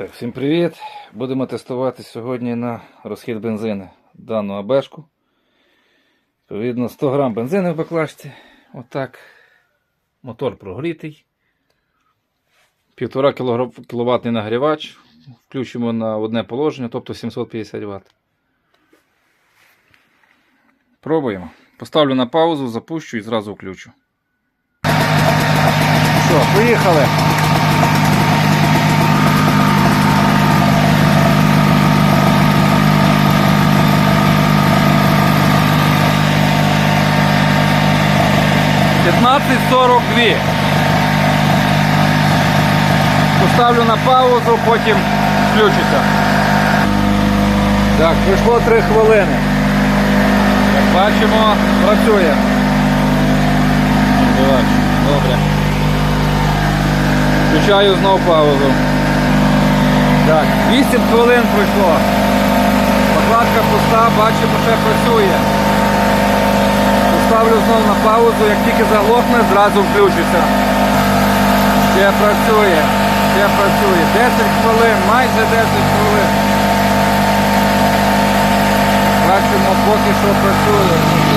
Так, всім привіт! Будемо тестувати сьогодні на розхід бензину дану абешку. Відповідно, 100 грам бензину в баклажці. Отак. Мотор прогрітий. 1,5 кВт нагрівач. Включимо на одне положення, тобто 750 Вт. Пробуємо. Поставлю на паузу, запущу і зразу включу. Що, поїхали! П'ятнадцять сорок дві. Поставлю на паузу, потім включуся. Так, пройшло 3 хвилини. Як бачимо, працює. Добре. Включаю знову паузу. Так, 8 хвилин пройшло. Покладка пуста, бачимо, ще працює. Поставлю знову на паузу, як тільки заглохне, зразу включуся. Ще працює, ще працює. 10 хвилин, майже 10 хвилин. Бачимо, поки що працює.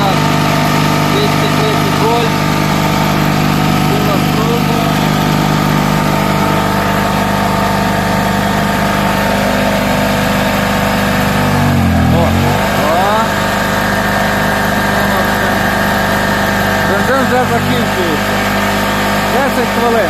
Бензин вже закінчується. 10 хвилин.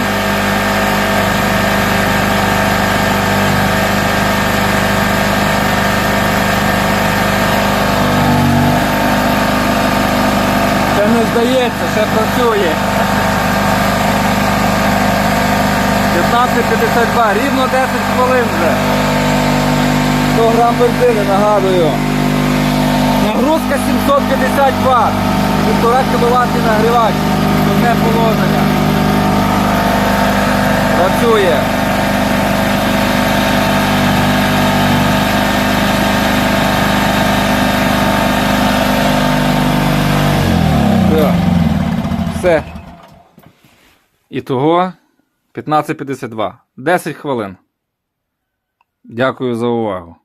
Це не здається, ще працює. 15.52, рівно 10 хвилин вже. 100 грам бензину, нагадую. Нагрузка 750 Вт. 1,5 кВт нагрівач. Одне положення. Працює. Все. Все. Ітого 15.52. 10 хвилин. Дякую за увагу.